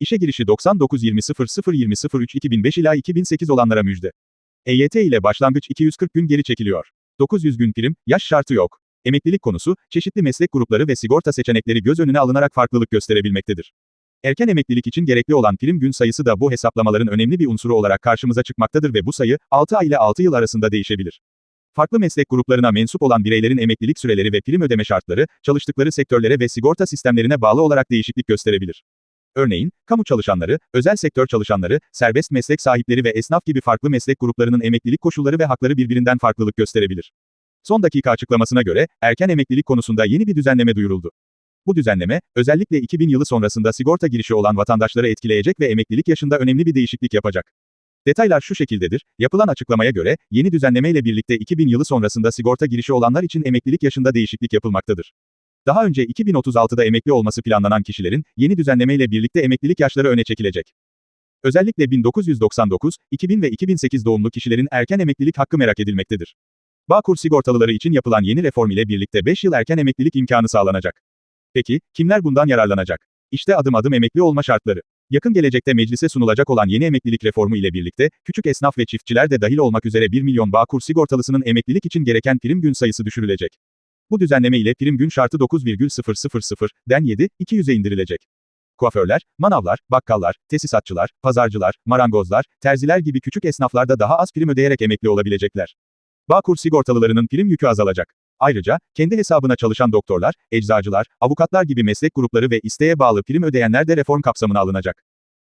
İşe girişi 99.20.00.2003-2005 ila 2008 olanlara müjde. EYT ile başlangıç 240 gün geri çekiliyor. 900 gün prim, yaş şartı yok. Emeklilik konusu, çeşitli meslek grupları ve sigorta seçenekleri göz önüne alınarak farklılık gösterebilmektedir. Erken emeklilik için gerekli olan prim gün sayısı da bu hesaplamaların önemli bir unsuru olarak karşımıza çıkmaktadır ve bu sayı, 6 ay ile 6 yıl arasında değişebilir. Farklı meslek gruplarına mensup olan bireylerin emeklilik süreleri ve prim ödeme şartları, çalıştıkları sektörlere ve sigorta sistemlerine bağlı olarak değişiklik gösterebilir. Örneğin, kamu çalışanları, özel sektör çalışanları, serbest meslek sahipleri ve esnaf gibi farklı meslek gruplarının emeklilik koşulları ve hakları birbirinden farklılık gösterebilir. Son dakika açıklamasına göre, erken emeklilik konusunda yeni bir düzenleme duyuruldu. Bu düzenleme, özellikle 2000 yılı sonrasında sigorta girişi olan vatandaşları etkileyecek ve emeklilik yaşında önemli bir değişiklik yapacak. Detaylar şu şekildedir, yapılan açıklamaya göre, yeni düzenleme ile birlikte 2000 yılı sonrasında sigorta girişi olanlar için emeklilik yaşında değişiklik yapılmaktadır. Daha önce 2036'da emekli olması planlanan kişilerin, yeni düzenleme ile birlikte emeklilik yaşları öne çekilecek. Özellikle 1999, 2000 ve 2008 doğumlu kişilerin erken emeklilik hakkı merak edilmektedir. Bağkur sigortalıları için yapılan yeni reform ile birlikte 5 yıl erken emeklilik imkanı sağlanacak. Peki, kimler bundan yararlanacak? İşte adım adım emekli olma şartları. Yakın gelecekte meclise sunulacak olan yeni emeklilik reformu ile birlikte, küçük esnaf ve çiftçiler de dahil olmak üzere 1 milyon Bağkur sigortalısının emeklilik için gereken prim gün sayısı düşürülecek. Bu düzenleme ile prim gün şartı 9,000'den 7, 200'e indirilecek. Kuaförler, manavlar, bakkallar, tesisatçılar, pazarcılar, marangozlar, terziler gibi küçük esnaflar da daha az prim ödeyerek emekli olabilecekler. Bağkur sigortalılarının prim yükü azalacak. Ayrıca, kendi hesabına çalışan doktorlar, eczacılar, avukatlar gibi meslek grupları ve isteğe bağlı prim ödeyenler de reform kapsamına alınacak.